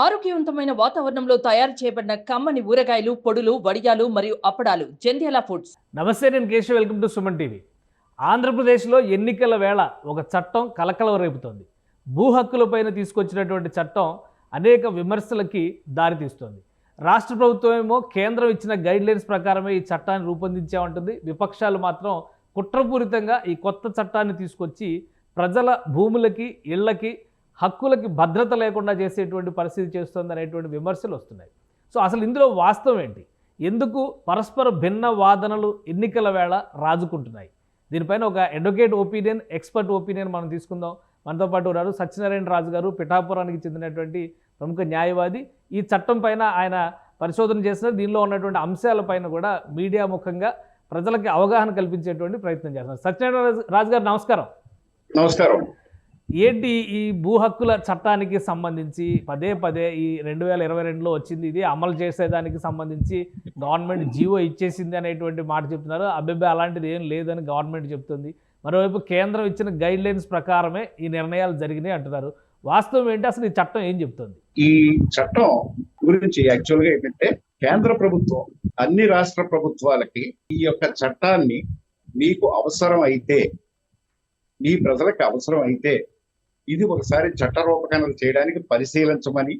ఆరోగ్యవంతమైన వాతావరణంలో తయారు చేయబడిన కమ్మని ఊరగాయలు పొడులు వడియాలు మరియు అప్పడాలు. జంధ్యాల ఫుడ్స్. నమస్తే నేను Keshav. Welcome to Suman TV. ఆంధ్రప్రదేశ్లో ఎన్నికల వేళ ఒక చట్టం కలకలం రేపుతోంది. భూ హక్కులపైన తీసుకొచ్చినటువంటి చట్టం అనేక విమర్శలకి దారితీస్తోంది రాష్ట్ర ప్రభుత్వం ఏమో కేంద్రం ఇచ్చిన గైడ్ లైన్స్ ప్రకారమే ఈ చట్టాన్ని రూపొందించామంటుంది విపక్షాలు మాత్రం కుట్రపూరితంగా ఈ కొత్త చట్టాన్ని తీసుకొచ్చి ప్రజల భూములకి ఇళ్ళకి హక్కులకి భద్రత లేకుండా చేసేటువంటి పరిస్థితి చేస్తుంది అనేటువంటి విమర్శలు వస్తున్నాయి. సో అసలు ఇందులో వాస్తవం ఏంటి? ఎందుకు పరస్పర భిన్న వాదనలు ఎన్నికల వేళ రాజుకుంటున్నాయి? దీనిపైన ఒక అడ్వకేట్ ఒపీనియన్ ఎక్స్పర్ట్ ఒపీనియన్ మనం తీసుకుందాం. మనతో పాటు ఉన్నారు సత్యనారాయణ రాజు గారు పిఠాపురానికి చెందినటువంటి ప్రముఖ న్యాయవాది. ఈ చట్టం పైన ఆయన పరిశోధన చేసిన దీనిలో ఉన్నటువంటి అంశాలపైన కూడా మీడియా ముఖంగా ప్రజలకి అవగాహన కల్పించేటువంటి ప్రయత్నం చేస్తున్నారు. సత్యనారాయణ రాజు- రాజు గారు నమస్కారం. నమస్కారం. ఏంటి ఈ భూ హక్కుల చట్టానికి సంబంధించి పదే పదే ఈ రెండు వేల ఇరవై రెండులో వచ్చింది ఇది అమలు చేసేదానికి సంబంధించి గవర్నమెంట్ జీవో ఇచ్చేసింది అనేటువంటి మాట చెప్తున్నారు. అబ్బాయి అలాంటిది ఏం లేదని గవర్నమెంట్ చెప్తుంది. మరోవైపు కేంద్రం ఇచ్చిన గైడ్ లైన్స్ ప్రకారమే ఈ నిర్ణయాలు జరిగినాయి అంటున్నారు. వాస్తవం ఏంటి? అసలు ఈ చట్టం ఏం చెప్తుంది? ఈ చట్టం గురించి యాక్చువల్గా ఏంటంటే కేంద్ర ప్రభుత్వం అన్ని రాష్ట్ర ప్రభుత్వాలకి ఈ యొక్క చట్టాన్ని మీకు అవసరం అయితే మీ ప్రజలకు అవసరం అయితే ఇది ఒకసారి చట్ట రూపకల్పన చేయడానికి పరిశీలించమని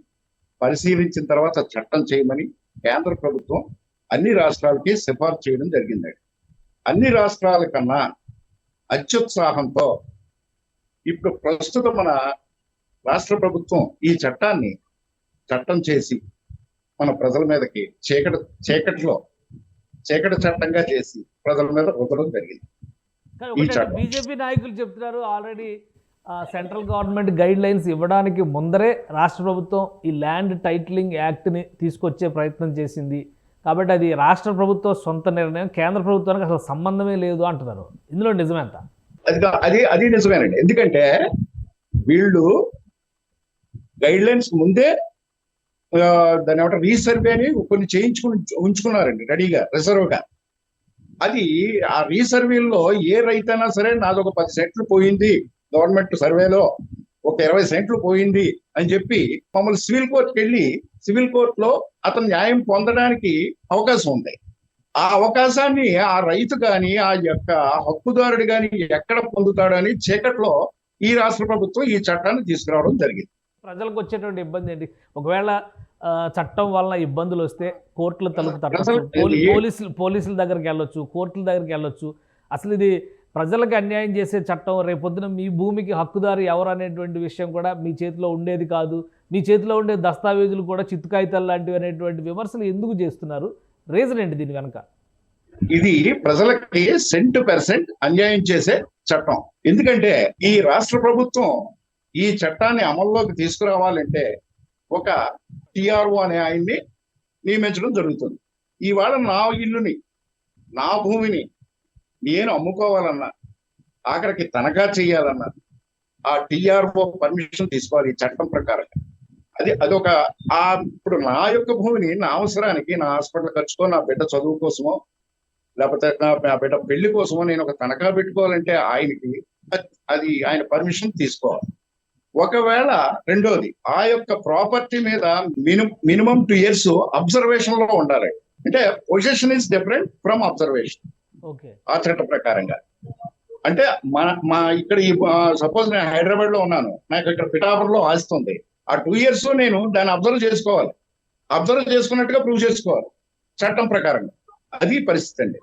పరిశీలించిన తర్వాత చట్టం చేయమని కేంద్ర ప్రభుత్వం అన్ని రాష్ట్రాలకి సిఫార్సు చేయడం జరిగిందండి అన్ని రాష్ట్రాల కన్నా అత్యుత్సాహంతో ఇప్పుడు ప్రస్తుతం మన రాష్ట్ర ప్రభుత్వం ఈ చట్టాన్ని చట్టం చేసి మన ప్రజల మీదకి చీకటి చీకటిలో చీకటి చట్టంగా చేసి ప్రజల మీద రుద్దడం జరిగింది ఈ చట్టం. బీజేపీ నాయకులు చెప్తున్నారు already central government guidelines ఇవ్వడానికి ముందరే రాష్ట్ర ప్రభుత్వం ఈ ల్యాండ్ టైటిలింగ్ యాక్ట్ని తీసుకొచ్చే ప్రయత్నం చేసింది. కాబట్టి అది రాష్ట్ర ప్రభుత్వం సొంత నిర్ణయం కేంద్ర ప్రభుత్వానికి అసలు సంబంధమే లేదు అంటున్నారు. ఇందులో నిజమేంత అది అది అది నిజమేనండి. ఎందుకంటే వీళ్ళు గైడ్ లైన్స్ ముందే దాని ఏమంటే రీసర్వే అని కొన్ని చేయించుకుని ఉంచుకున్నారండి రెడీగా రిజర్వ్గా. అది ఆ రీసర్వేల్లో ఏ రైతైనా సరే నాది ఒక పది సెట్లు పోయింది. గవర్నమెంట్ సర్వేలో ఒక ఇరవై సెంట్లు పోయింది అని చెప్పి మమ్మల్ని సివిల్ కోర్టుకి వెళ్ళి సివిల్ కోర్టులో అతను న్యాయం పొందడానికి అవకాశం ఉంది. ఆ అవకాశాన్ని ఆ రైతు గాని ఆ యొక్క హక్కుదారుడు గాని ఎక్కడ పొందుతాడని చీకట్లో ఈ రాష్ట్ర ప్రభుత్వం ఈ చట్టాన్ని తీసుకురావడం జరిగింది. ప్రజలకు వచ్చేటువంటి ఇబ్బంది ఏంటి? ఒకవేళ చట్టం వలన ఇబ్బందులు వస్తే కోర్టుల తలుపు తట్టచ్చు. అసలు పోలీ ఇది- పోలీసులు పోలీసుల దగ్గరికి వెళ్ళొచ్చు కోర్టుల దగ్గరికి వెళ్ళొచ్చు. అసలు ఇది ప్రజలకు అన్యాయం చేసే చట్టం రేపొద్దున మీ భూమికి హక్కుదారు ఎవరు అనేటువంటి విషయం కూడా మీ చేతిలో ఉండేది కాదు. మీ చేతిలో ఉండే దస్తావేజులు కూడా చిత్తు లాంటివి అనేటువంటి విమర్శలు ఎందుకు చేస్తున్నారు? రీజన్ ఏంటి దీని వెనక? ఇది ప్రజలకి సెంట్ పర్సెంట్ అన్యాయం చేసే చట్టం. ఎందుకంటే ఈ రాష్ట్ర ప్రభుత్వం ఈ చట్టాన్ని అమల్లోకి తీసుకురావాలంటే ఒక టిఆర్ఓ అనే ఆయన్ని నియమించడం జరుగుతుంది. ఇవాళ నా ఇల్లుని నా భూమిని నేను అమ్ముకోవాలన్నా ఆఖరికి తనఖా చేయాలన్నా ఆ టీఆర్ఓ పర్మిషన్ తీసుకోవాలి ఈ చట్టం ప్రకారం. అది అదొక ఆ ఇప్పుడు నా యొక్క భూమిని నా అవసరానికి నా హాస్పిటల్ ఖర్చుకో నా బిడ్డ చదువు కోసమో లేకపోతే నా నా బిడ్డ పెళ్ళి కోసమో నేను ఒక తనఖా పెట్టుకోవాలంటే ఆయనకి అది ఆయన పర్మిషన్ తీసుకోవాలి. ఒకవేళ రెండోది ఆ యొక్క ప్రాపర్టీ మీద మినిమం మినిమం టూ ఇయర్స్ అబ్జర్వేషన్లో ఉండాలి. అంటే position is different from observation. ఆ చట్ట ప్రకారంగా. అంటే మన మా ఇక్కడ ఈ సపోజ్ నేను హైదరాబాద్లో ఉన్నాను. నాకు ఇక్కడ పిఠాపురంలో ఆస్తుంది ఆ టూ ఇయర్స్ నేను దాన్ని అబ్జర్వ్ చేసుకోవాలి. అబ్జర్వ్ చేసుకున్నట్టుగా ప్రూవ్ చేసుకోవాలి. చట్టం ప్రకారంగా. అది పరిస్థితి అండి.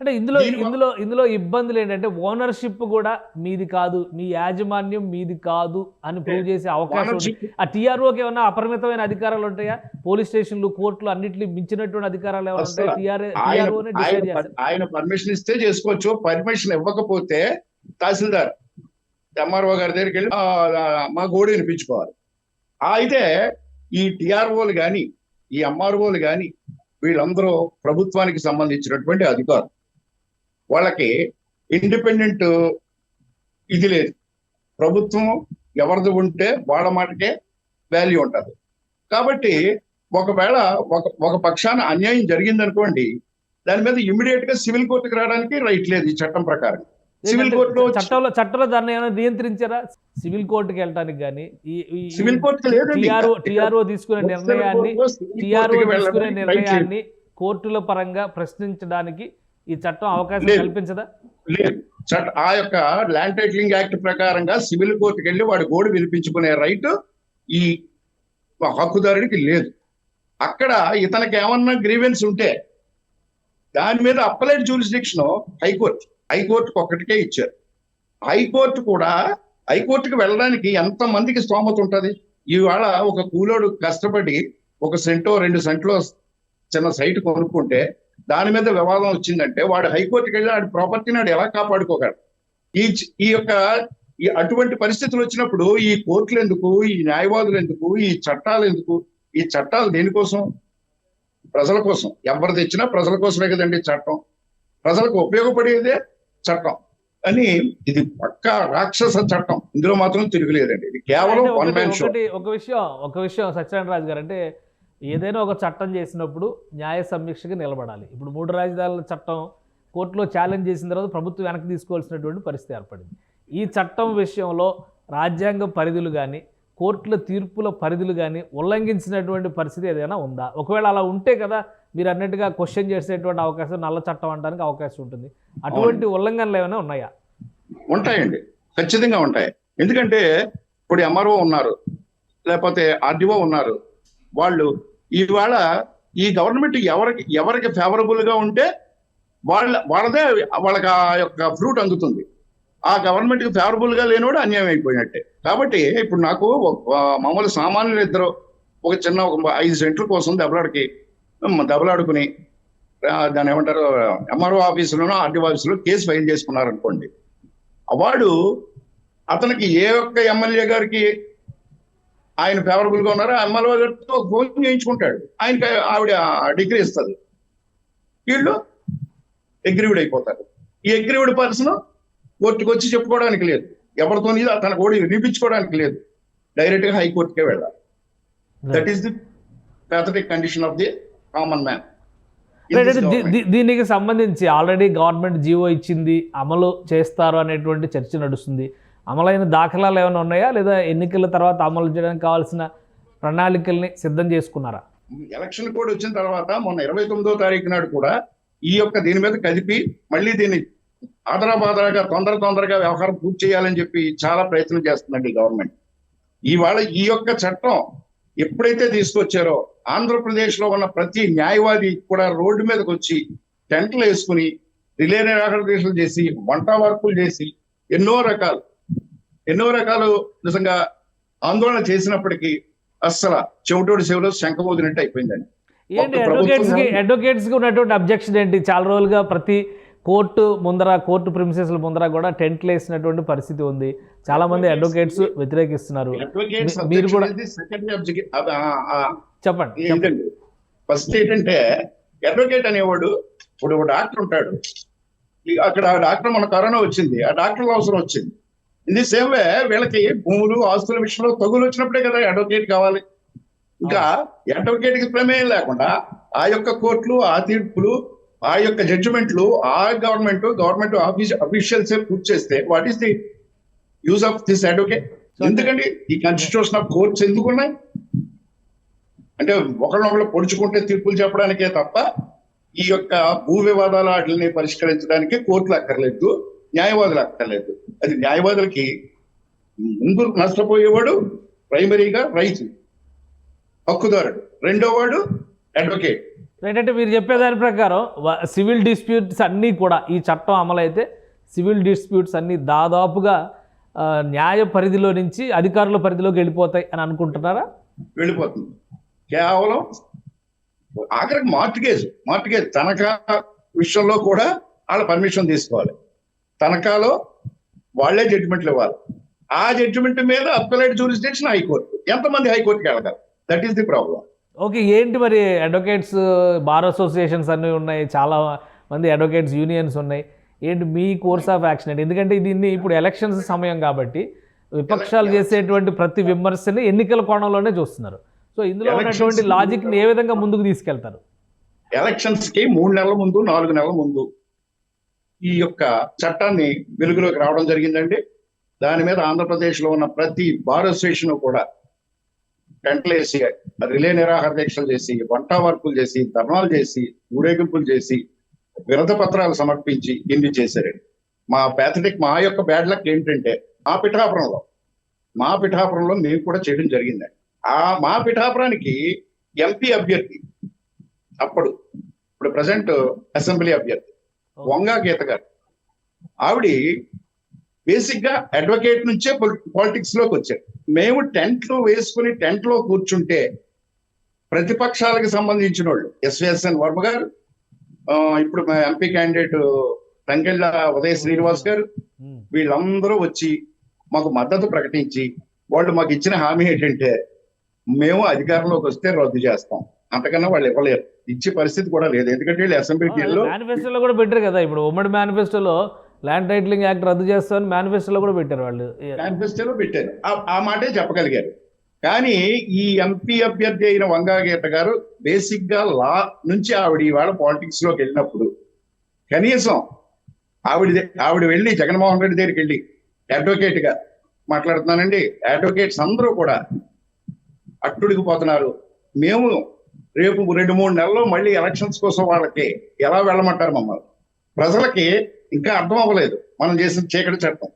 అంటే ఇందులో ఇందులో ఇందులో ఇబ్బందులు ఏంటంటే ఓనర్షిప్ కూడా మీది కాదు మీ యాజమాన్యం మీది కాదు అని ప్రూవ్ చేసే అవకాశం ఉంది. ఆ టీఆర్ఓకి ఏమన్నా అపరిమితమైన అధికారాలు ఉంటాయా? పోలీస్ స్టేషన్లు కోర్టులు అన్నింటినీ మించినటువంటి అధికారాలు ఏమైనా ఉంటాయా? ఆయన టీఆర్ఓనే డిసైడ్ ఆయన చేస్తారు. ఆయన పర్మిషన్ ఇస్తే చేసుకోవచ్చు పర్మిషన్ ఇవ్వకపోతే తహసీల్దార్ ఎంఆర్ఓ గారి దగ్గరికి వెళ్ళి "ఆ, ఆ, మా గోడు వినిపించుకోవాలి. అయితే ఈ టిఆర్ఓలు కానీ ఈ ఎంఆర్ఓలు కానీ వీళ్ళందరూ ప్రభుత్వానికి సంబంధించినటువంటి అధికారులు. వాళ్ళకి ఇండిపెండెంట్ ఇది లేదు. ప్రభుత్వం ఎవరిది ఉంటే వాళ్ళ మాటకే వాల్యూ ఉంటుంది. కాబట్టి ఒకవేళ ఒక ఒక పక్షాన అన్యాయం జరిగిందనుకోండి దాని మీద ఇమ్మీడియట్గా సివిల్ కోర్టుకి రావడానికి రైట్ లేదు ఈ చట్టం ప్రకారం. సివిల్ కోర్టులో చట్టంలో చట్టంలో దాన్ని ఏమైనా నియంత్రించారా? సివిల్ కోర్టుకి వెళ్ళడానికి కానీ ఈ సివిల్ లేదండి. టిఆర్ఓ తీసుకునే నిర్ణయాన్ని టిఆర్ఓ తీసుకునే. నిర్ణయాన్ని కోర్టుల పరంగా ప్రశ్నించడానికి ఈ చట్టం అవకాశం. కల్పించదా? లేదు. చట్ట ఆ యొక్క ల్యాండ్ టైటిలింగ్ యాక్ట్ ప్రకారంగా సివిల్ కోర్టుకి వెళ్ళి వాడి గోడు వినిపించుకునే రైట్ ఈ హక్కుదారుడికి లేదు. అక్కడ ఇతనికి ఏమన్నా గ్రీవెన్స్ ఉంటే దాని మీద అప్పలైట్ జ్యూరిస్డిక్షన్ హైకోర్టు హైకోర్టుకు ఒక్కటికే ఇచ్చారు. హైకోర్టు కూడా హైకోర్టుకు వెళ్ళడానికి ఎంత మందికి స్తోమత ఉంటది? ఇవాళ ఒక కూలోడు కష్టపడి ఒక సెంటో రెండు సెంట్లో చిన్న సైట్ కొనుక్కుంటే దాని మీద వివాదం వచ్చిందంటే వాడు హైకోర్టుకి వెళ్ళి వాడి ప్రాపర్టీని వాడు ఎలా కాపాడుకోగలడు? ఈ ఈ యొక్క ఈ అటువంటి పరిస్థితులు వచ్చినప్పుడు ఈ కోర్టులు ఎందుకు ఈ న్యాయవాదులు ఎందుకు ఈ చట్టాలు ఎందుకు ఈ చట్టాలు దేనికోసం? ప్రజల కోసం. ఎవరు తెచ్చినా ప్రజల కోసమే కదండి చట్టం. ప్రజలకు ఉపయోగపడేదే చట్టం. అని ఇది పక్కా రాక్షస చట్టం. ఇందులో మాత్రం తిరుగులేదండి. ఇది కేవలం ఒక విషయం ఒక విషయం సత్యనారాయణ రాజు గారు. అంటే ఏదైనా ఒక చట్టం చేసినప్పుడు న్యాయ సమీక్షగా నిలబడాలి. ఇప్పుడు మూడు రాజధానుల చట్టం కోర్టులో ఛాలెంజ్ చేసిన తర్వాత ప్రభుత్వం వెనక్కి తీసుకోవాల్సినటువంటి పరిస్థితి ఏర్పడింది. ఈ చట్టం విషయంలో రాజ్యాంగ పరిధులు కానీ కోర్టుల తీర్పుల పరిధులు కానీ ఉల్లంఘించినటువంటి పరిస్థితి ఏదైనా ఉందా? ఒకవేళ అలా ఉంటే కదా మీరు అన్నట్టుగా క్వశ్చన్ చేసేటువంటి అవకాశం నల్ల చట్టం అనడానికి అవకాశం ఉంటుంది. అటువంటి ఉల్లంఘనలు ఏమైనా ఉన్నాయా? ఉంటాయండి. ఖచ్చితంగా ఉంటాయి. ఎందుకంటే ఇప్పుడు ఎంఆర్ఓ ఉన్నారు లేకపోతే ఆర్డీఓ ఉన్నారు. వాళ్ళు ఇవాళ ఈ గవర్నమెంట్ ఎవరికి ఎవరికి ఫేవరబుల్గా ఉంటే వాళ్ళ వాళ్ళదే వాళ్ళకి ఆ యొక్క ఫ్రూట్ అందుతుంది. ఆ గవర్నమెంట్కి ఫేవరబుల్గా లేనివాడు అన్యాయం అయిపోయినట్టే. కాబట్టి ఇప్పుడు నాకు మామూలు సామాన్యులు ఇద్దరు ఒక చిన్న ఒక ఐదు సెంట్ల కోసం దెబ్బలాడికి దెబ్బలాడుకుని దాని దాన్ని ఏమంటారు ఎంఆర్ఓ ఆఫీసులోనో ఆర్డీఓ ఆఫీసులో కేసు ఫైల్ చేసుకున్నారు అనుకోండి వాడు అతనికి ఏ ఒక్క ఎమ్మెల్యే గారికి ఆయన ఫేవరబుల్గా ఉన్నారో? ఎమ్మెల్యే గారితో ఫోన్ చేయించుకుంటాడు. ఆయనకి ఆవిడ డిగ్రీ ఇస్తుంది. వీళ్ళు అగ్రీవుడ్ అయిపోతారు. ఈ అగ్రీవుడ్ పర్సన్ కోర్టుకు వచ్చి చెప్పుకోవడానికి లేదు. ఎవరితో తన కూడా వినిపించుకోవడానికి లేదు. డైరెక్ట్గా హైకోర్టుకే వెళ్ళాలి. That is the pathetic condition of the common man దీనికి సంబంధించి ఆల్రెడీ గవర్నమెంట్ జీవో ఇచ్చింది అమలు చేస్తారు అనేటువంటి చర్చ నడుస్తుంది. అమలైన దాఖలాలు ఏమైనా ఉన్నాయా? లేదా ఎన్నికల తర్వాత అమలు చేయడానికి కావాల్సిన ప్రణాళికల్ని సిద్ధం చేసుకున్నారా? ఎలక్షన్ కోడ్ వచ్చిన తర్వాత మొన్న ఇరవై తొమ్మిదో తారీఖు నాడు కూడా ఈ యొక్క దీని మీద కదిపి మళ్ళీ దీన్ని ఆదరాబాదరాగా తొందర తొందరగా వ్యవహారం పూర్తి చేయాలని చెప్పి చాలా ప్రయత్నం చేస్తుందండి గవర్నమెంట్. ఇవాళ ఈ యొక్క చట్టం ఎప్పుడైతే తీసుకొచ్చారో ఆంధ్రప్రదేశ్లో ఉన్న ప్రతి న్యాయవాది కూడా రోడ్డు మీదకి వచ్చి టెంట్లు వేసుకుని రిలే నిరాకరణ చేసి వంట వర్కులు చేసి ఎన్నో రకాలు ఎన్నో రకాలు నిజంగా ఆందోళన చేసినప్పటికీ అస్సలు చెవిటోడి చెవిలో శంఖమోదినట్టు అయిపోయిందండి. ఏంటి ఒక్క అడ్వకేట్స్కి ప్రభుత్వం- అడ్వకేట్స్కి ఉన్నటువంటి అబ్జెక్షన్ ఏంటి? చాలా రోజులుగా ప్రతి కోర్టు ముందర కోర్టు ప్రిమిసెస్ల ముందర కూడా టెంట్లు వేసినటువంటి పరిస్థితి ఉంది. చాలా మంది అడ్వకేట్స్ వ్యతిరేకిస్తున్నారు. అడ్వకేట్స్ మీరు కూడా- చెప్పండి ఫస్ట్ ఏంటంటే అడ్వకేట్ అనేవాడు ఇప్పుడు డాక్టర్ ఉంటాడు. అక్కడ ఆ డాక్టర్ మన కరోనా వచ్చింది. ఆ డాక్టర్ అవసరం వచ్చింది. ఇది సేమ్ వే వీళ్ళకి భూములు ఆస్తుల విషయంలో తగులు వచ్చినప్పుడే కదా అడ్వకేట్ కావాలి. ఇంకా అడ్వకేట్కి ప్రమేయం లేకుండా ఆ యొక్క కోర్టులు ఆ తీర్పులు ఆ యొక్క జడ్జిమెంట్లు ఆ గవర్నమెంట్ గవర్నమెంట్ ఆఫీస్ అఫీషియల్స్ పూర్తి చేస్తే what is the use of this advocate ఎందుకండి? ఈ కాన్స్టిట్యూషన్ ఆఫ్ కోర్ట్స్ ఎందుకు ఉన్నాయి? అంటే ఒకళ్ళనొకళ్ళు పొడుచుకుంటే తీర్పులు చెప్పడానికే తప్ప ఈ యొక్క భూ వివాదాల వాటిని పరిష్కరించడానికి కోర్టులు అక్కర్లేదు న్యాయవాదులు అక్కర్లేదు. అది న్యాయవాదులకి ముందు నష్టపోయేవాడు ప్రైమరీగా రైతు హక్కుదారుడు. రెండో వాడు అడ్వకేట్ ఏంటంటే మీరు చెప్పేదాని ప్రకారం సివిల్ డిస్ప్యూట్స్ అన్నీ కూడా ఈ చట్టం అమలైతే సివిల్ డిస్ప్యూట్స్ అన్నీ దాదాపుగా న్యాయ పరిధిలో నుంచి అధికారుల పరిధిలోకి వెళ్ళిపోతాయి అని అనుకుంటున్నారా? వెళ్ళిపోతుంది. కేవలం ఆఖరికి మార్టిగేజ్ మార్టిగేజ్ తనఖా విషయంలో కూడా వాళ్ళ పర్మిషన్ తీసుకోవాలి. తనఖాలో వాళ్ళే జడ్జిమెంట్లు ఇవ్వాలి. ఆ జడ్జిమెంట్ మీద అప్పలేట్ జూరిస్డిక్షన్ హైకోర్టు. ఎంతమంది హైకోర్టుకి వెళ్ళగలరు? That is the problem okay ఏంటి మరి అడ్వకేట్స్ బార్ అసోసియేషన్స్ అన్నీ ఉన్నాయి చాలా మంది అడ్వకేట్స్ యూనియన్స్ ఉన్నాయి. ఏంటి మీ కోర్స్ ఆఫ్ యాక్షన్ ఏంటి? ఎందుకంటే దీన్ని ఇప్పుడు ఎలక్షన్స్ సమయం కాబట్టి విపక్షాలు చేసేటువంటి ప్రతి విమర్శని ఎన్నికల కోణంలోనే చూస్తున్నారు. సో ఇందులో ఉన్నటువంటి లాజిక్ని ఏ విధంగా ముందుకు తీసుకెళ్తారు? ఎలక్షన్స్కి మూడు నెలల ముందు నాలుగు నెలల ముందు ఈ యొక్క చట్టాన్ని వెలుగులోకి రావడం జరిగిందండి. దాని మీద ఆంధ్రప్రదేశ్లో ఉన్న ప్రతి బార్ అసోసియేషన్ కూడా టెంట్లేసి రిలే నిరాహార దీక్షలు చేసి వంట వర్కులు చేసి ధర్నాలు చేసి ఊరేగింపులు చేసి విరత పత్రాలు సమర్పించి ఇన్ని చేశారండి. మా ప్యాథటిక్ మా యొక్క బ్యాడ్ లక్ ఏంటంటే మా పిఠాపురంలో మా పిఠాపురంలో మేము కూడా చేయడం జరిగిందండి. ఆ మా పిఠాపురానికి ఎంపీ అభ్యర్థి అప్పుడు ఇప్పుడు ప్రజెంట్ అసెంబ్లీ అభ్యర్థి. వంగా గీత గారు. ఆవిడ బేసిక్గా అడ్వకేట్ నుంచే పాలిటిక్స్లోకి వచ్చారు. మేము టెంట్లో వేసుకుని టెంట్లో కూర్చుంటే ప్రతిపక్షాలకు సంబంధించిన వాళ్ళు ఎస్విఎస్ఎన్ వర్మ గారు ఇప్పుడు ఎంపీ క్యాండిడేట్ తంగెళ్ళ ఉదయ శ్రీనివాస్ గారు. వీళ్ళందరూ వచ్చి మాకు మద్దతు ప్రకటించి వాళ్ళు మాకు ఇచ్చిన హామీ ఏంటంటే మేము అధికారంలోకి వస్తే రద్దు చేస్తాం. అంతకన్నా వాళ్ళు ఇవ్వలేరు. ఇచ్చే పరిస్థితి కూడా లేదు. ఎందుకంటే వీళ్ళు అసెంబ్లీలో మేనిఫెస్టోలో కూడా పెట్టారు కదా. ఇప్పుడు ఉమ్మడి మేనిఫెస్టోలో ల్యాండ్ టైటిలింగ్ యాక్ట్ రద్దు చేస్తామని మేనిఫెస్టోలో కూడా పెట్టారు వాళ్ళు. మేనిఫెస్టోలో పెట్టారు. ఆ- మాటే చెప్పగలిగారు. కానీ ఈ ఎంపీ అభ్యర్థి అయిన వంగా గీత గారు బేసిక్గా లా నుంచి ఆవిడ ఇవాళ పాలిటిక్స్లోకి వెళ్ళినప్పుడు కనీసం ఆవిడ ఆవిడ వెళ్ళి జగన్మోహన్ రెడ్డి దగ్గరికి వెళ్ళి అడ్వకేట్గా మాట్లాడుతున్నానండి. అడ్వకేట్స్ అందరూ కూడా అట్టుడికి పోతున్నారు. మేము రేపు రెండు మూడు నెలల్లో మళ్ళీ ఎలక్షన్స్ కోసం వాళ్ళకి ఎలా వెళ్ళమంటారు మమ్మల్ని? ప్రజలకి ఇంకా అర్థం అవ్వలేదు. మనం చేసిన చీకటి చట్టం.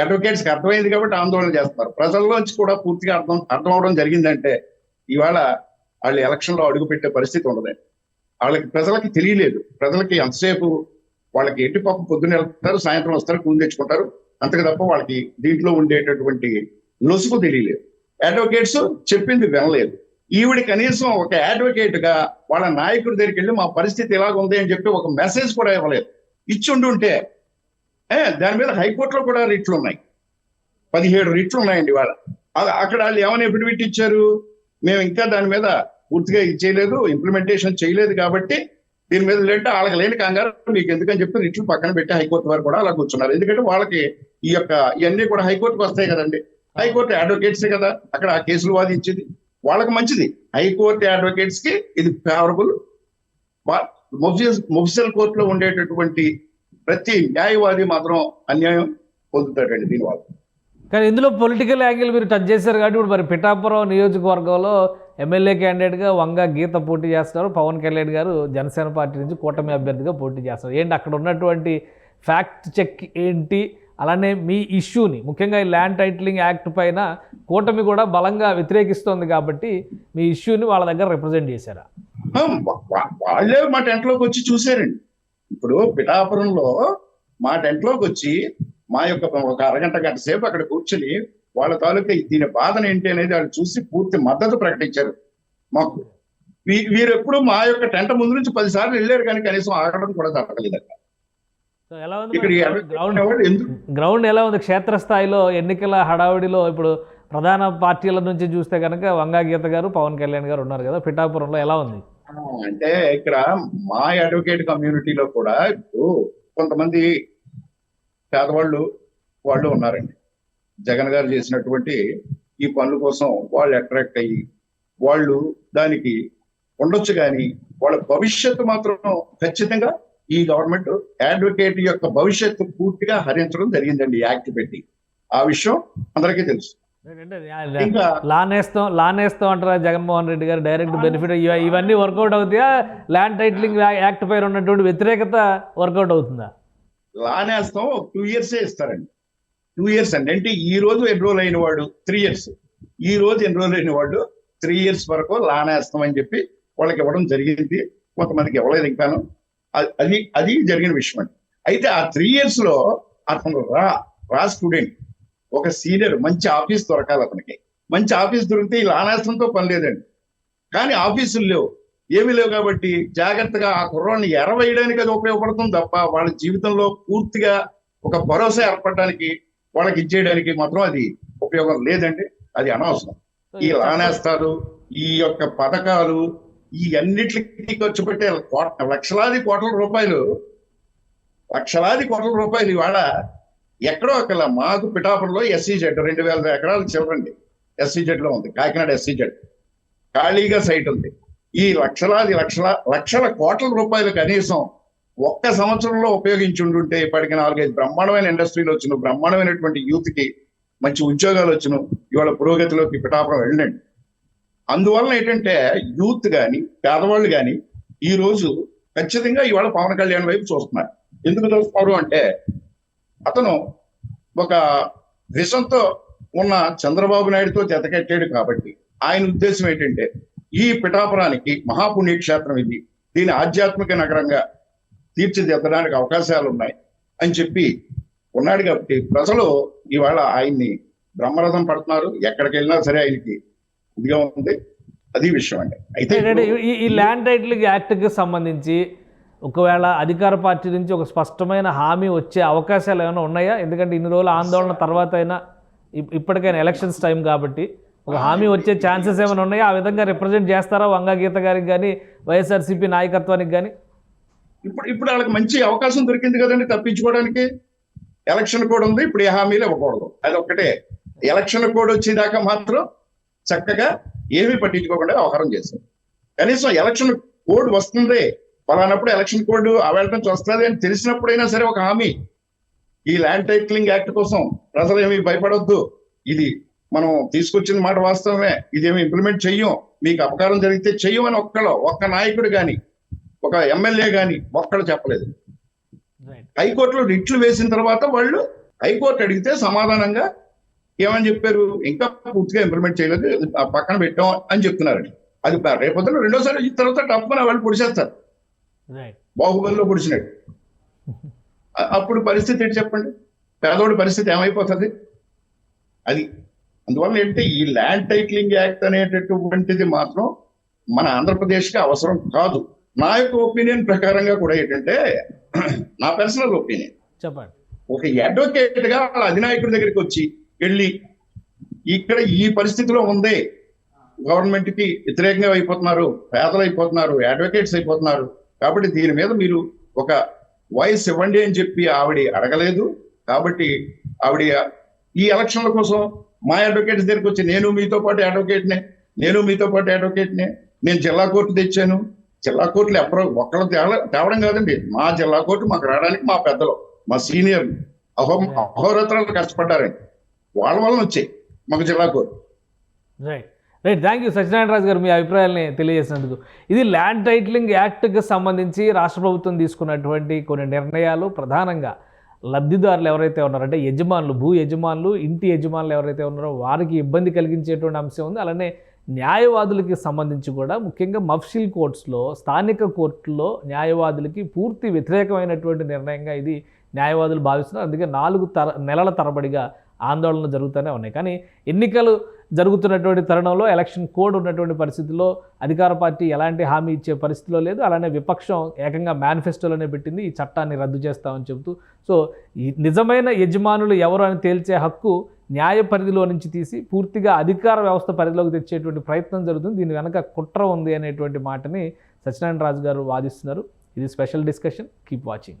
అడ్వకేట్స్కి అర్థమైంది కాబట్టి ఆందోళన చేస్తున్నారు. ప్రజల్లోంచి కూడా పూర్తిగా అర్థం అర్థం అవడం జరిగిందంటే ఇవాళ వాళ్ళు ఎలక్షన్లో పరిస్థితి ఉండదండి వాళ్ళకి ప్రజలకి తెలియలేదు. ప్రజలకి ఎంతసేపు వాళ్ళకి ఎటు పక్క పొద్దున్న వెళ్తారు సాయంత్రం వస్తారు కూలి తెచ్చుకుంటారు. అంతకు తప్ప వాళ్ళకి దీంట్లో ఉండేటటువంటి లొసుగు తెలియలేదు. అడ్వకేట్స్ చెప్పింది వినలేదు. ఈవిడ కనీసం ఒక అడ్వకేట్గా వాళ్ళ నాయకుడి దగ్గరికి వెళ్ళి మా పరిస్థితి ఎలాగ ఉంది అని చెప్పి ఒక మెసేజ్ కూడా ఇవ్వలేదు. ఇచ్చి ఉంటే దాని మీద హైకోర్టులో కూడా రిట్లు ఉన్నాయి. పదిహేడు రిట్లు ఉన్నాయండి వాళ్ళ అక్కడ వాళ్ళు ఏమైనా ఎఫిడవిట్ ఇచ్చారు? మేము ఇంకా దాని మీద పూర్తిగా ఇది చేయలేదు ఇంప్లిమెంటేషన్ చేయలేదు కాబట్టి దీని మీద లేదంటే వాళ్ళకి లేని కంగారు మీకు ఎందుకని చెప్పి రిట్లు పక్కన పెట్టి హైకోర్టు వారు కూడా అలా కూర్చున్నారు. ఎందుకంటే వాళ్ళకి ఈ యొక్క ఇవన్నీ కూడా హైకోర్టుకు వస్తాయి కదండి. హైకోర్టు అడ్వకేట్సే కదా అక్కడ ఆ కేసులు వాదించింది. వాళ్ళకి మంచిది. హైకోర్టు అడ్వకేట్స్కి ఇది ఫేవరబుల్ ముఫిసియల్ కోర్టులో ఉండేటటువంటి ప్రతి న్యాయవాది మాత్రం అన్యాయం పొందుతాడండి దీనివల్ల. కానీ ఇందులో పొలిటికల్ యాంగిల్ మీరు టచ్ చేశారు కాబట్టి ఇప్పుడు మరి పిఠాపురం నియోజకవర్గంలో ఎమ్మెల్యే క్యాండిడేట్గా వంగ గీత పోటీ చేస్తారు పవన్ కళ్యాణ్ గారు జనసేన పార్టీ నుంచి కూటమి అభ్యర్థిగా పోటీ చేస్తారు ఏంటి అక్కడ ఉన్నటువంటి ఫ్యాక్ట్ చెక్ ఏంటి? అలానే మీ ఇష్యూని ముఖ్యంగా ఈ ల్యాండ్ టైటిలింగ్ యాక్ట్ పైన కూటమి కూడా బలంగా వ్యతిరేకిస్తోంది కాబట్టి మీ ఇష్యూని వాళ్ళ దగ్గర రిప్రజెంట్ చేశారా? వాళ్ళే మా టెంట్లోకి వచ్చి చూసారండి ఇప్పుడు పిఠాపురంలో మా టెంట్లోకి వచ్చి మా యొక్క ఒక అరగంట గంట సేపు అక్కడ కూర్చుని వాళ్ళ తాలూకా దీని బాధన ఏంటి అనేది వాళ్ళు చూసి పూర్తి మద్దతు ప్రకటించారు మాకు. వీరెప్పుడు మా యొక్క టెంట్ ముందు నుంచి పదిసార్లు వెళ్ళారు కానీ కనీసం ఆగడం కూడా జరగలేదు ఎలా ఉంది గ్రౌండ్? గ్రౌండ్ ఎలా ఉంది? క్షేత్రస్థాయిలో ఎన్నికల హడావిడిలో ఇప్పుడు ప్రధాన పార్టీల నుంచి చూస్తే కనుక వంగా గీత గారు పవన్ కళ్యాణ్ గారు ఉన్నారు కదా. పిఠాపురంలో ఎలా ఉంది? అంటే ఇక్కడ మా అడ్వకేట్ కమ్యూనిటీలో కూడా ఇప్పుడు కొంతమంది పేదవాళ్ళు వాళ్ళు ఉన్నారండి. జగన్ గారు చేసినటువంటి ఈ పనుల కోసం వాళ్ళు అట్రాక్ట్ అయ్యి వాళ్ళు దానికి ఉండొచ్చు కానీ వాళ్ళ భవిష్యత్తు మాత్రం ఖచ్చితంగా ఈ గవర్నమెంట్ అడ్వకేట్ యొక్క భవిష్యత్తు పూర్తిగా హరించడం జరిగిందండి యాక్ట్ పెట్టి. ఆ విషయం అందరికీ తెలుసు. లానేస్తాం లానేస్తాం అంటారా జగన్మోహన్ రెడ్డి గారు డైరెక్ట్ బెనిఫిట్ ఇవ- ఇవన్నీ వర్కౌట్ అవుతాయా? ల్యాండ్ టైటిలింగ్ యాక్ట్ పైన ఉన్నటువంటి వ్యతిరేకత వర్కౌట్ అవుతుందా? లానేస్తాం టూ ఇయర్స్ ఇస్తారండి. టూ ఇయర్స్ అండి. అంటే ఈ రోజు ఎన్రోల్ అయిన వాడు త్రీ ఇయర్స్ ఈ రోజు ఎన్రోల్ అయిన వాడు త్రీ ఇయర్స్ వరకు లానేస్తాం అని చెప్పి వాళ్ళకి ఇవ్వడం జరిగింది. కొంతమందికి ఇవ్వలేదు ఇంకాను. అది- అది జరిగిన విషయం అండి. అయితే ఆ త్రీ ఇయర్స్లో అతను రా రా స్టూడెంట్ ఒక సీనియర్ మంచి ఆఫీస్ దొరకాలి అతనికి. మంచి ఆఫీస్ దొరికితే ఈ లానేస్తంతో పని లేదండి. కానీ ఆఫీసులు లేవు. ఏమీ లేవు కాబట్టి జాగ్రత్తగా ఆ కుర్రాన్ని ఎరవేయడానికి అది ఉపయోగపడుతుంది తప్ప వాళ్ళ జీవితంలో పూర్తిగా ఒక భరోసా ఏర్పడడానికి వాళ్ళకి ఇచ్చేయడానికి మాత్రం అది ఉపయోగం లేదండి. అది అనవసరం. ఈ లానేస్తారు ఈ యొక్క పథకాలు ఈ అన్నిటికి ఖర్చు పెట్టే కోట్ల లక్షలాది కోట్ల రూపాయలు లక్షలాది కోట్ల రూపాయలు ఇవాళ ఎక్కడో ఒకలా మాకు పిఠాపురంలో ఎస్సీజెడ్ రెండు వేల ఎకరాలు చివరండి. ఎస్సీజెడ్లో ఉంది. కాకినాడ ఎస్సీజెడ్. ఖాళీగా సైట్ ఉంది. ఈ లక్షలాది లక్షల లక్షల కోట్ల రూపాయలు కనీసం ఒక్క సంవత్సరంలో ఉపయోగించి ఉంటుంటే ఇప్పటికి నాలుగైదు బ్రహ్మాండమైన ఇండస్ట్రీలు వచ్చిన బ్రహ్మాండమైనటువంటి యూత్కి మంచి ఉద్యోగాలు వచ్చిన ఇవాళ పురోగతిలోకి పిఠాపురం వెళ్ళండి అందువలన ఏంటంటే యూత్ కానీ పేదవాళ్ళు కానీ ఈ రోజు ఖచ్చితంగా ఇవాళ పవన్ కళ్యాణ్ వైపు చూస్తున్నారు. ఎందుకు చూస్తున్నారు అంటే అతను ఒక విషంతో ఉన్న చంద్రబాబు నాయుడుతో జతకట్టాడు కాబట్టి ఆయన ఉద్దేశం ఏంటంటే ఈ పిఠాపురానికి మహాపుణ్యక్షేత్రం ఇది. దీని ఆధ్యాత్మిక నగరంగా తీర్చిదిద్దడానికి అవకాశాలు ఉన్నాయి అని చెప్పి ఉన్నాడు కాబట్టి ప్రజలు ఇవాళ ఆయన్ని బ్రహ్మరథం పడుతున్నారు. ఎక్కడికి వెళ్ళినా సరే ఆయనకి ఇదిగా ఉంది. అది విషయం అండి. అయితే ఈ- ల్యాండ్ టైటిలింగ్ యాక్ట్కి సంబంధించి ఒకవేళ అధికార పార్టీ నుంచి ఒక స్పష్టమైన హామీ వచ్చే అవకాశాలు ఏమైనా ఉన్నాయా? ఎందుకంటే ఇన్ని రోజులు ఆందోళన తర్వాత అయినా ఇప్- ఇప్పటికైనా ఎలక్షన్స్ టైం కాబట్టి ఒక హామీ వచ్చే ఛాన్సెస్ ఏమైనా ఉన్నాయా? ఆ విధంగా రిప్రజెంట్ చేస్తారా వంగా గీత గారికి కానీ వైఎస్ఆర్సీపీ నాయకత్వానికి కానీ ఇప్పుడు ఇప్పుడు వాళ్ళకి మంచి అవకాశం దొరికింది కదండి తప్పించుకోవడానికి. ఎలక్షన్ కోడ్ ఉంది ఇప్పుడు ఏ హామీలు ఇవ్వకూడదు. అది ఒక్కటే ఎలక్షన్ కోడ్ వచ్చేదాకా మాత్రం చక్కగా ఏమీ పట్టించుకోకుండా వ్యవహారం చేశారు. కనీసం ఎలక్షన్ కోడ్ వస్తుంది ఫలానప్పుడు ఎలక్షన్ కోడ్ అవేళ నుంచి వస్తుంది అని తెలిసినప్పుడైనా సరే ఒక హామీ. ఈ ల్యాండ్ టైటిలింగ్ యాక్ట్ కోసం ప్రజలు ఏమీ భయపడొద్దు. ఇది మనం తీసుకొచ్చిన మాట వాస్తవమే. ఇదేమి ఇంప్లిమెంట్ చెయ్యం. మీకు అపకారం జరిగితే చెయ్యం అని ఒక్కలో ఒక్క నాయకుడు గాని ఒక ఎమ్మెల్యే గాని ఒక్కడు చెప్పలేదు. హైకోర్టులో రిట్లు వేసిన తర్వాత వాళ్ళు హైకోర్టు అడిగితే సమాధానంగా ఏమని చెప్పారు? ఇంకా పూర్తిగా ఇంప్లిమెంట్ చేయలేదు. ఆ పక్కన పెట్టాం అని చెప్తున్నారండి. అది రేపొద్దున రెండోసారి వచ్చిన తర్వాత టప్పున వాళ్ళు పొడిచేస్తారు. బాహుబలిలో పొడిచినట్టు. అప్పుడు పరిస్థితి ఏంటి చెప్పండి? పేదోడి పరిస్థితి ఏమైపోతుంది? అది అందువల్ల ఏంటంటే ఈ ల్యాండ్ టైటిలింగ్ యాక్ట్ అనేటటువంటిది మాత్రం మన ఆంధ్రప్రదేశ్కి అవసరం కాదు. నా యొక్క ఒపీనియన్ ప్రకారంగా కూడా ఏంటంటే నా పర్సనల్ ఒపీనియన్. చెప్పండి. ఒక అడ్వకేట్గా వాళ్ళ అధినాయకుడి దగ్గరికి వచ్చి వెళ్ళి ఇక్కడ ఈ పరిస్థితిలో ఉంది. గవర్నమెంట్కి వ్యతిరేకంగా అయిపోతున్నారు పేదలు అయిపోతున్నారు అడ్వకేట్స్ అయిపోతున్నారు. కాబట్టి దీని మీద మీరు ఒక వాయిస్ ఇవ్వండి అని చెప్పి ఆవిడ అడగలేదు. కాబట్టి ఆవిడ ఈ ఎలక్షన్ల కోసం మా అడ్వకేట్స్ దగ్గరికి వచ్చి నేను మీతో పాటు అడ్వకేట్నే నేను మీతో పాటు అడ్వకేట్నే నేను జిల్లా కోర్టు తెచ్చాను. జిల్లా కోర్టులు ఎవరో ఒక్కళ్ళు తేవ- తేవడం కాదండి. మా జిల్లా కోర్టు మాకు రావడానికి మా పెద్దలు మా సీనియర్ అహో అహోరాత్రాలు కష్టపడ్డారండి. వాళ్ళ వల్ల వచ్చాయి మాకు జిల్లా right right thank you Satyanarayana Raju garu మీ అభిప్రాయాల్ని తెలియజేసినందుకు. ఇది ల్యాండ్ టైటిలింగ్ యాక్ట్కి సంబంధించి రాష్ట్ర ప్రభుత్వం తీసుకున్నటువంటి కొన్ని నిర్ణయాలు. ప్రధానంగా లబ్ధిదారులు ఎవరైతే ఉన్నారో అంటే యజమానులు భూ యజమానులు ఇంటి యజమానులు ఎవరైతే ఉన్నారో వారికి ఇబ్బంది కలిగించేటువంటి అంశం ఉంది. అలానే న్యాయవాదులకి సంబంధించి కూడా ముఖ్యంగా మఫ్షిల్ కోర్ట్స్లో స్థానిక కోర్టుల్లో న్యాయవాదులకి పూర్తి వ్యతిరేకమైనటువంటి నిర్ణయంగా ఇది న్యాయవాదులు భావిస్తున్నారు. అందుకే నాలుగు తర నెలల తరబడిగా ఆందోళనలు జరుగుతూనే ఉన్నాయి. కానీ ఎన్నికలు జరుగుతున్నటువంటి తరుణంలో ఎలక్షన్ కోడ్ ఉన్నటువంటి పరిస్థితుల్లో అధికార పార్టీ ఎలాంటి హామీ ఇచ్చే పరిస్థితిలో లేదు. అలానే విపక్షం ఏకంగా మేనిఫెస్టోలోనే పెట్టింది. ఈ చట్టాన్ని రద్దు చేస్తామని చెబుతూ సో ఈ నిజమైన యజమానులు ఎవరు అని తేల్చే హక్కు న్యాయ పరిధిలో నుంచి తీసి పూర్తిగా అధికార వ్యవస్థ పరిధిలోకి తెచ్చేటువంటి ప్రయత్నం జరుగుతుంది. దీని వెనక కుట్ర ఉంది అనేటువంటి మాటని సత్యనారాయణ రాజు గారు వాదిస్తున్నారు. ఇది special discussion. Keep watching.